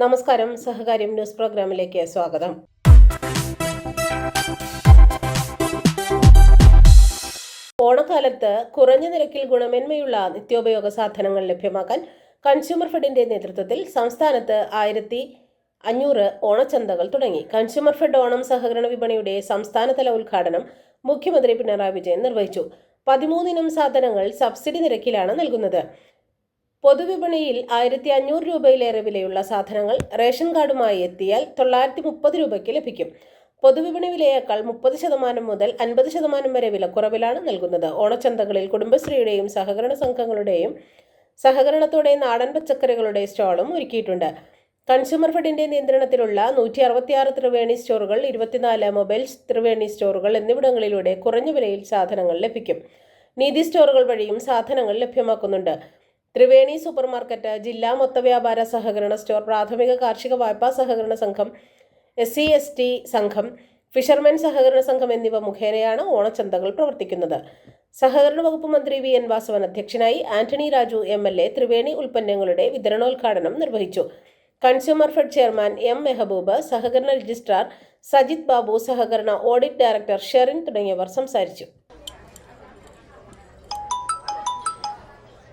നമസ്കാരം. സഹകാര്യം ന്യൂസ് പ്രോഗ്രാമിലേക്ക് സ്വാഗതം. ഓണക്കാലത്ത് കുറഞ്ഞ നിരക്കിൽ ഗുണമേന്മയുള്ള നിത്യോപയോഗ സാധനങ്ങൾ ലഭ്യമാക്കാൻ കൺസ്യൂമർ ഫെഡിന്റെ നേതൃത്വത്തിൽ സംസ്ഥാനത്ത് ആയിരത്തി അഞ്ഞൂറ് ഓണച്ചന്തകൾ തുടങ്ങി. കൺസ്യൂമർ ഫെഡ് ഓണം സഹകരണ വിപണിയുടെ സംസ്ഥാനതല ഉദ്ഘാടനം മുഖ്യമന്ത്രി പിണറായി വിജയൻ നിർവഹിച്ചു. പതിമൂന്നിനം സാധനങ്ങൾ സബ്സിഡി നിരക്കിലാണ് നൽകുന്നത്. പൊതുവിപണിയിൽ ആയിരത്തി അഞ്ഞൂറ് രൂപയിലേറെ വിലയുള്ള സാധനങ്ങൾ റേഷൻ കാർഡുമായി എത്തിയാൽ തൊള്ളായിരത്തി മുപ്പത് രൂപയ്ക്ക് ലഭിക്കും. പൊതുവിപണി വിലയേക്കാൾ മുപ്പത് ശതമാനം മുതൽ അൻപത് ശതമാനം വരെ വിലക്കുറവിലാണ് നൽകുന്നത്. ഓണച്ചന്തകളിൽ കുടുംബശ്രീയുടെയും സഹകരണ സംഘങ്ങളുടെയും സഹകരണത്തോടെ നാടൻ പച്ചക്കറികളുടെ സ്റ്റാളും ഒരുക്കിയിട്ടുണ്ട്. കൺസ്യൂമർ ഫെഡിന്റെ നിയന്ത്രണത്തിലുള്ള നൂറ്റി അറുപത്തിയാറ് ത്രിവേണി സ്റ്റോറുകൾ ഇരുപത്തിനാല് മൊബൈൽ ത്രിവേണി സ്റ്റോറുകൾ എന്നിവിടങ്ങളിലൂടെ കുറഞ്ഞ വിലയിൽ സാധനങ്ങൾ ലഭിക്കും. നീതി സ്റ്റോറുകൾ വഴിയും സാധനങ്ങൾ ലഭ്യമാക്കുന്നുണ്ട്. ത്രിവേണി സൂപ്പർ മാർക്കറ്റ് ജില്ലാ മൊത്തവ്യാപാര സഹകരണ സ്റ്റോർ പ്രാഥമിക കാർഷിക വായ്പാ സഹകരണ സംഘം എസ് സി എസ് ടി സംഘം ഫിഷർമെൻ സഹകരണ സംഘം എന്നിവ മുഖേനയാണ് ഓണച്ചന്തകൾ പ്രവർത്തിക്കുന്നത്. സഹകരണ വകുപ്പ് മന്ത്രി വി എൻ വാസവൻ അധ്യക്ഷനായി Antony Raju M L A Triveni ഉൽപ്പന്നങ്ങളുടെ വിതരണോദ്ഘാടനം നിർവഹിച്ചു. Consumer fed chairman M Mehboob സഹകരണ രജിസ്ട്രാർ സജിത് ബാബു സഹകരണ ഓഡിറ്റ് ഡയറക്ടർ ഷെറിൻ തുടങ്ങിയവർ സംസാരിച്ചു.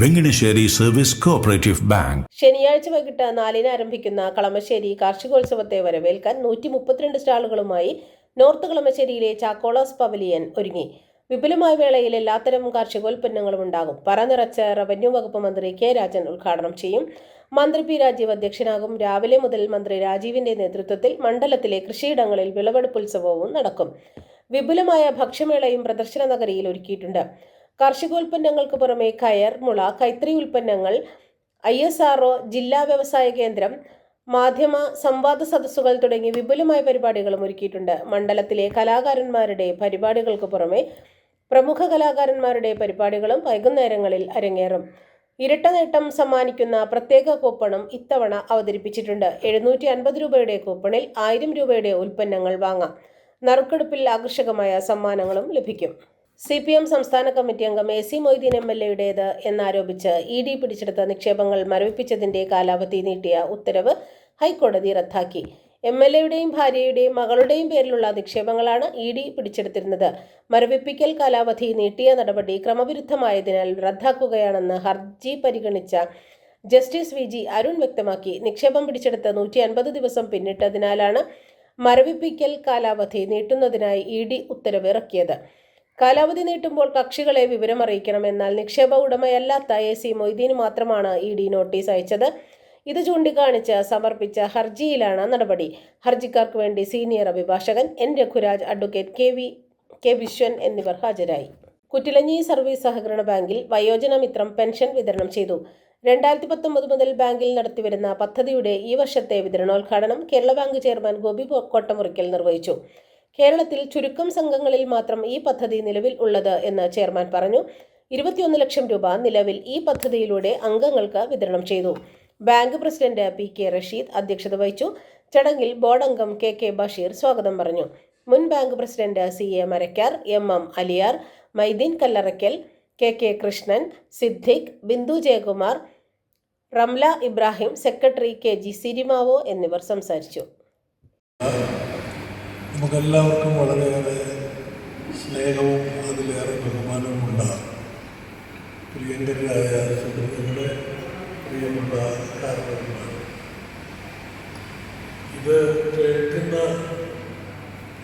Venganesheri service cooperative bank ശനിയാഴ്ച വൈകിട്ട് നാലിന് ആരംഭിക്കുന്ന കളമശ്ശേരി കാർഷികോത്സവത്തെ വരവേൽക്കാൻ നൂറ്റി മുപ്പത്തിരണ്ട് സ്റ്റാളുകളുമായി നോർത്ത് കളമശ്ശേരിയിലെ ചാക്കോളോസ് പവലിയൻ ഒരുങ്ങി. വിപുലമായ വേളയിൽ എല്ലാത്തരം കാർഷികോൽപ്പന്നങ്ങളും ഉണ്ടാകും. പറ നിറച്ച റവന്യൂ വകുപ്പ് മന്ത്രി കെ രാജൻ ഉദ്ഘാടനം ചെയ്യും. മന്ത്രി പി രാജീവ് അധ്യക്ഷനാകും. രാവിലെ മുതൽ മന്ത്രി രാജീവിന്റെ നേതൃത്വത്തിൽ മണ്ഡലത്തിലെ കൃഷിയിടങ്ങളിൽ വിളവെടുപ്പ് ഉത്സവവും നടക്കും. വിപുലമായ ഭക്ഷ്യമേളയും പ്രദർശന നഗരിയിൽ ഒരുക്കിയിട്ടുണ്ട്. കാർഷികോൽപ്പന്നങ്ങൾക്ക് പുറമെ കയർ മുള കൈത്തറി ഉൽപ്പന്നങ്ങൾ ഐ എസ് ആർ ജില്ലാ വ്യവസായ കേന്ദ്രം മാധ്യമ സംവാദ സദസ്സുകൾ തുടങ്ങി വിപുലമായ പരിപാടികളും ഒരുക്കിയിട്ടുണ്ട്. മണ്ഡലത്തിലെ കലാകാരന്മാരുടെ പരിപാടികൾക്ക് പുറമെ പ്രമുഖ കലാകാരന്മാരുടെ പരിപാടികളും വൈകുന്നേരങ്ങളിൽ അരങ്ങേറും. ഇരട്ട നേട്ടം സമ്മാനിക്കുന്ന പ്രത്യേക കൂപ്പണും ഇത്തവണ അവതരിപ്പിച്ചിട്ടുണ്ട്. എഴുന്നൂറ്റി അൻപത് രൂപയുടെ കൂപ്പണിൽ ആയിരം രൂപയുടെ ഉൽപ്പന്നങ്ങൾ വാങ്ങാം. നറുക്കെടുപ്പിൽ ആകർഷകമായ സമ്മാനങ്ങളും ലഭിക്കും. സി പി എം സംസ്ഥാന കമ്മിറ്റി അംഗം A C Moideen M L എയുടേത് എന്നാരോപിച്ച് ഇ ഡി പിടിച്ചെടുത്ത നിക്ഷേപങ്ങൾ മരവിപ്പിച്ചതിന്റെ കാലാവധി നീട്ടിയ ഉത്തരവ് ഹൈക്കോടതി റദ്ദാക്കി. എം എൽ എയുടെയും ഭാര്യയുടെയും മകളുടെയും പേരിലുള്ള നിക്ഷേപങ്ങളാണ് ഇ ഡി പിടിച്ചെടുത്തിരുന്നത്. മരവിപ്പിക്കൽ കാലാവധി നീട്ടിയ നടപടി ക്രമവിരുദ്ധമായതിനാൽ റദ്ദാക്കുകയാണെന്ന് ഹർജി പരിഗണിച്ച ജസ്റ്റിസ് വി ജി അരുൺ വ്യക്തമാക്കി. നിക്ഷേപം പിടിച്ചെടുത്ത് നൂറ്റി അൻപത് ദിവസം പിന്നിട്ടതിനാലാണ് മരവിപ്പിക്കൽ കാലാവധി നീട്ടുന്നതിനായി ഇ ഡി ഉത്തരവ് ഇറക്കിയത്. കാലാവധി നീട്ടുമ്പോൾ കക്ഷികളെ വിവരം അറിയിക്കണം എന്നാൽ നിക്ഷേപ ഉടമയല്ലാത്ത എ സി മൊയ്തീന് മാത്രമാണ് ഇ ഡി നോട്ടീസ് അയച്ചത്. ഇത് ചൂണ്ടിക്കാണിച്ച് സമർപ്പിച്ച ഹർജിയിലാണ് നടപടി. ഹർജിക്കാർക്ക് വേണ്ടി സീനിയർ അഭിഭാഷകൻ N Raghuraj advocate K V K Viswan എന്നിവർ ഹാജരായി. കുറ്റിലഞ്ഞി സർവീസ് സഹകരണ ബാങ്കിൽ വയോജന മിത്രം പെൻഷൻ വിതരണം ചെയ്തു. രണ്ടായിരത്തി പത്തൊമ്പത് മുതൽ ബാങ്കിൽ നടത്തിവരുന്ന പദ്ധതിയുടെ ഈ വർഷത്തെ വിതരണോദ്ഘാടനം കേരള ബാങ്ക് ചെയർമാൻ ഗോപി കൊട്ടമുറിക്കൽ നിർവഹിച്ചു. കേരളത്തിൽ ചുരുക്കം സംഘങ്ങളിൽ മാത്രം ഈ പദ്ധതി നിലവിൽ ഉള്ളത് എന്ന് ചെയർമാൻ പറഞ്ഞു. ഇരുപത്തിയൊന്ന് ലക്ഷം രൂപ നിലവിൽ ഈ പദ്ധതിയിലൂടെ അംഗങ്ങൾക്ക് വിതരണം ചെയ്തു. Bank president P K Rasheed അധ്യക്ഷത വഹിച്ചു. ചടങ്ങിൽ ബോർഡ് അംഗം കെ കെ ബഷീർ സ്വാഗതം പറഞ്ഞു. മുൻ bank president C A Marakkar M M Aliyar Maideen Kallarakkal K K Krishnan Siddique Bindu Jayakumar Ramla Ibrahim secretary K G Sirimavo എന്നിവർ സംസാരിച്ചു. നമുക്കെല്ലാവർക്കും വളരെയേറെ സ്നേഹവും അതിലേറെ ബഹുമാനവും ഉണ്ടാകും. പ്രിയങ്കരായ സുഹൃത്തുക്കളെ പ്രിയപ്പെട്ട കാരണമാണ് ഇത് കേൾക്കുന്ന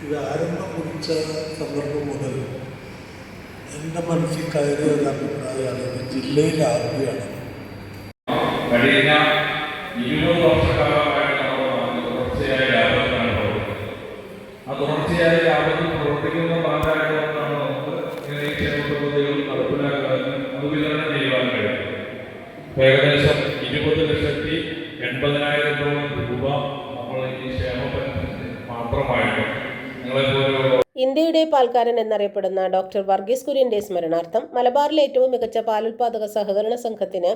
ഇത് ആരംഭം കുറിച്ച സന്ദർഭം മുതൽ എന്റെ മനസ്സിൽ കയറിയ ഒരു അഭിപ്രായമാണ് ഇത് ആദ്യമാണ്. കഴിഞ്ഞ ഇരുപത് വർഷക്കാലമായിട്ട് ഇരുപത് ലക്ഷത്തി എൺപതിനായിരത്തോളം രൂപ നമ്മൾ ഈ ക്ഷേമ മാത്രമായിട്ട് നിങ്ങളെപ്പോലുള്ള ഇന്ത്യയുടെ പാൽക്കാരൻ എന്നറിയപ്പെടുന്ന ഡോക്ടർ വർഗീസ് കുര്യന്റെ സ്മരണാർത്ഥം മലബാറിലെ ഏറ്റവും മികച്ച പാലുൽപാദക സഹകരണ സംഘത്തിന്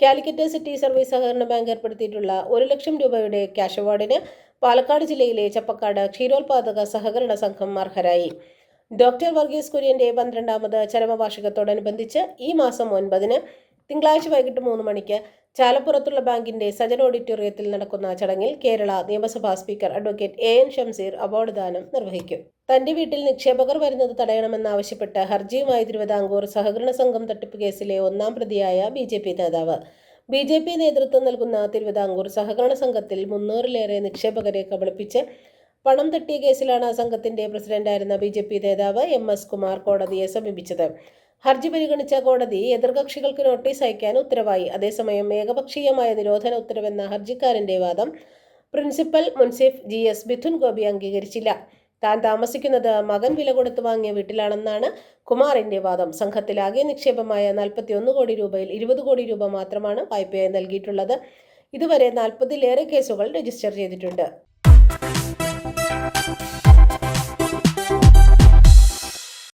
കാലിക്കറ്റ് സിറ്റി സർവീസ് സഹകരണ ബാങ്ക് ഏർപ്പെടുത്തിയിട്ടുള്ള ഒരു ലക്ഷം രൂപയുടെ ക്യാഷ് അവാർഡിന് പാലക്കാട് ജില്ലയിലെ ചപ്പക്കാട് ക്ഷീരോത്പാദക സഹകരണ സംഘം അർഹരായി. ഡോക്ടർ വർഗീസ് കുര്യന്റെ പന്ത്രണ്ടാമത് ചരമവാർഷികത്തോടനുബന്ധിച്ച് ഈ മാസം ഒൻപതിന് തിങ്കളാഴ്ച വൈകിട്ട് മൂന്ന് മണിക്ക് ചാലപ്പുറത്തുള്ള ബാങ്കിന്റെ സജൻ ഓഡിറ്റോറിയത്തിൽ നടക്കുന്ന ചടങ്ങിൽ കേരള നിയമസഭാ speaker advocate A N Shamseer award ദാനം നിർവഹിക്കും. തന്റെ വീട്ടിൽ നിക്ഷേപകർ വരുന്നത് തടയണമെന്നാവശ്യപ്പെട്ട് ഹർജിയുമായി തിരുവിതാംകൂർ സഹകരണ സംഘം തട്ടിപ്പ് കേസിലെ ഒന്നാം പ്രതിയായ ബി ജെ പി നേതാവ്. ബി ജെ പി നേതൃത്വം നൽകുന്ന തിരുവിതാംകൂർ സഹകരണ സംഘത്തിൽ മുന്നൂറിലേറെ നിക്ഷേപകരെ കബളിപ്പിച്ച് പണം തട്ടിയ കേസിലാണ് സംഘത്തിന്റെ പ്രസിഡന്റായിരുന്ന ബി ജെ പി നേതാവ് എം എസ് കുമാർ കോടതിയെ സമീപിച്ചത്. ഹർജി പരിഗണിച്ച കോടതി എതിർകക്ഷികൾക്ക് നോട്ടീസ് അയക്കാൻ ഉത്തരവായി. അതേസമയം ഏകപക്ഷീയമായ നിരോധന ഉത്തരവെന്ന ഹർജിക്കാരന്റെ വാദം പ്രിൻസിപ്പൽ മുൻസിഫ് ജി എസ് മിഥുൻ ഗോപി അംഗീകരിച്ചില്ല. താൻ താമസിക്കുന്നത് മകൻ വില കൊടുത്ത് വാങ്ങിയ വീട്ടിലാണെന്നാണ് കുമാറിന്റെ വാദം. സംഘത്തിലാകെ നിക്ഷേപമായ നാൽപ്പത്തിയൊന്ന് കോടി രൂപയിൽ ഇരുപത് കോടി രൂപ മാത്രമാണ് വായ്പയായി നൽകിയിട്ടുള്ളത്. ഇതുവരെ നാൽപ്പതിലേറെ കേസുകൾ രജിസ്റ്റർ ചെയ്തിട്ടുണ്ട്.